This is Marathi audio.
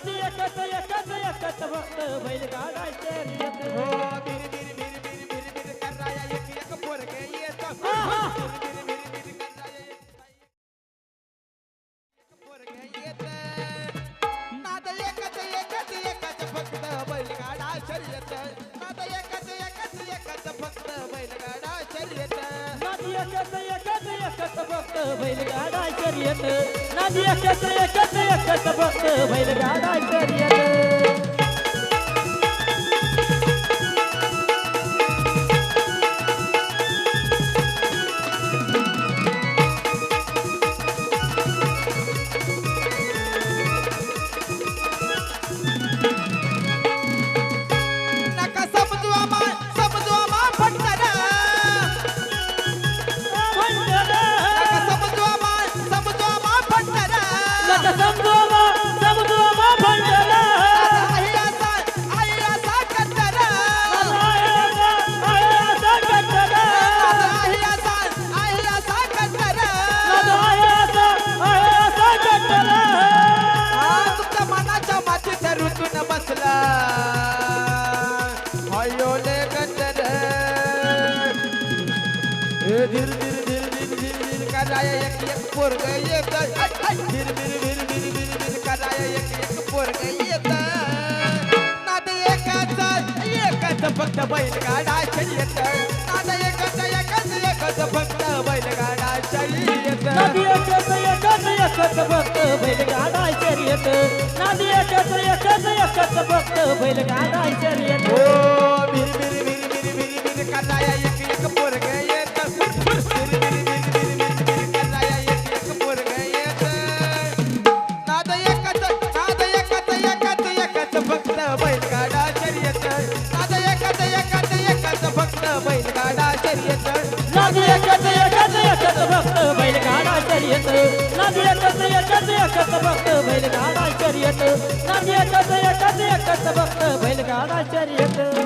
नादी एकच एकच एकच फक्त बैलगाडा शर्यत हो बिर बिर बिर बिर बिर बिर कराया एक एक पोरगे येत हा, हा. एक पोरगे नाद एकच एकच एकच फक्त बैलगाडा शर्यत नाद एकच एकच एकच फक्त बैलगाडा शर्यत नादी एकच एकच एकच फक्त बैलगाडा शर्यत. बैलगाडा ए धीर धीर धीर धीर धीर धीर कराया एक एक पोरग येत धीर धीर धीर धीर धीर धीर कराया एक एक पोरग येत नाद एकच एकच फक्त बैलगाडा शर्यत नाद एकच एकच एकच फक्त बैलगाडा शर्यत नदी एकच एकच एकच फक्त बैलगाडा शर्यत नदी एकच एकच एकच फक्त बैलगाडा शर्यत ओ बिर बिर बैलगाडा शर्यत. नदी एकच एकच एकच फक्त बैलगाडा शर्यत. नदी एकच एकच एकच फक्त बैलगाडा शर्यत. नदी एकच एकच एकच बैलगाडा शर्यत.